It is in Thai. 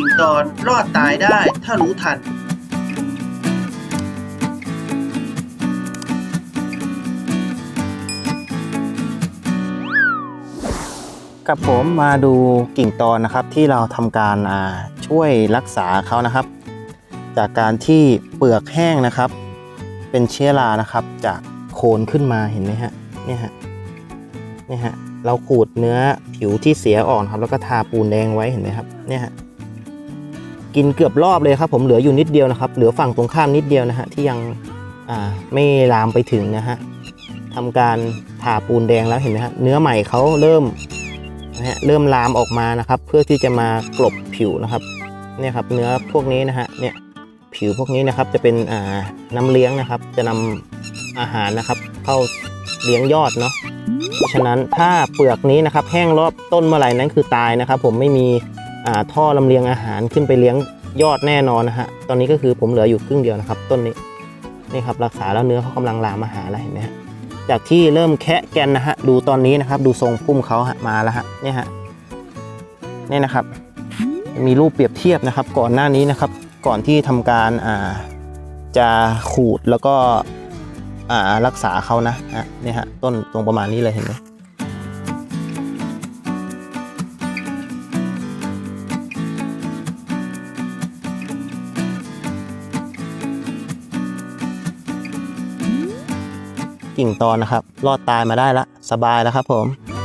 ิ่งตอนรอดตายได้ถ้ารู้ทัน กับผมมาดูกิ่งตอนนะครับที่เราทำการช่วยรักษาเขานะครับ จากการที่เปลือกแห้งนะครับ เป็นเชื้อรานะครับ จากโคนขึ้นมาเห็นไหมฮะเนี่ยฮะเนี่ยฮะเราขูดเนื้อผิวที่เสียอ่อนครับ แล้วก็ทาปูนแดงไว้เห็นไหมครับเนี่ยฮะ กินเกือบรอบเลยครับผมเหลืออยู่นิดเดียวนะครับ เหลือฝั่งตรงข้ามนิดเดียวนะฮะที่ยังไม่ลามไปถึงนะฮะทำการทาปูนแดงแล้วเห็นไหมฮะเนื้อใหม่เขาเริ่มนะฮะเริ่มลามออกมานะครับ เพื่อที่จะมากลบผิวนะครับเนี่ยครับเนื้อพวกนี้นะฮะเนี่ยผิวพวกนี้นะครับจะเป็นน้ำเลี้ยงนะครับ จะนำอาหารนะครับ เข้าเลี้ยงยอดเนาะเพราะฉะนั้นถ้าเปลือกนี้นะครับ แห้งรอบต้นเมื่อไหร่นั้นคือตายนะครับ ผมไม่มี ท่อลำเลียงอาหารขึ้นไปเลี้ยงยอดแน่นอนนะฮะ ตอนนี้ก็คือผมเหลืออยู่ครึ่งเดียวนะครับ ต้นนี้นี่ครับรักษาแล้วเนื้อเขากำลังลามอาหารแล้วเห็นไหมฮะจากที่เริ่มแคะแกนนะฮะดูตอนนี้นะครับ ดูทรงพุ่มเขาฮะมาแล้วฮะนี่ฮะนี่นะครับ มีรูปเปรียบเทียบนะครับ ก่อนหน้านี้นะครับ ก่อนที่ทำการอ่าจะขูดแล้วก็อ่ารักษาเขานะฮะนี่ฮะต้นตรงประมาณนี้เลยเห็นไหม กิ่งตอนนะครับ รอดตายมาได้ละ สบายแล้วครับผม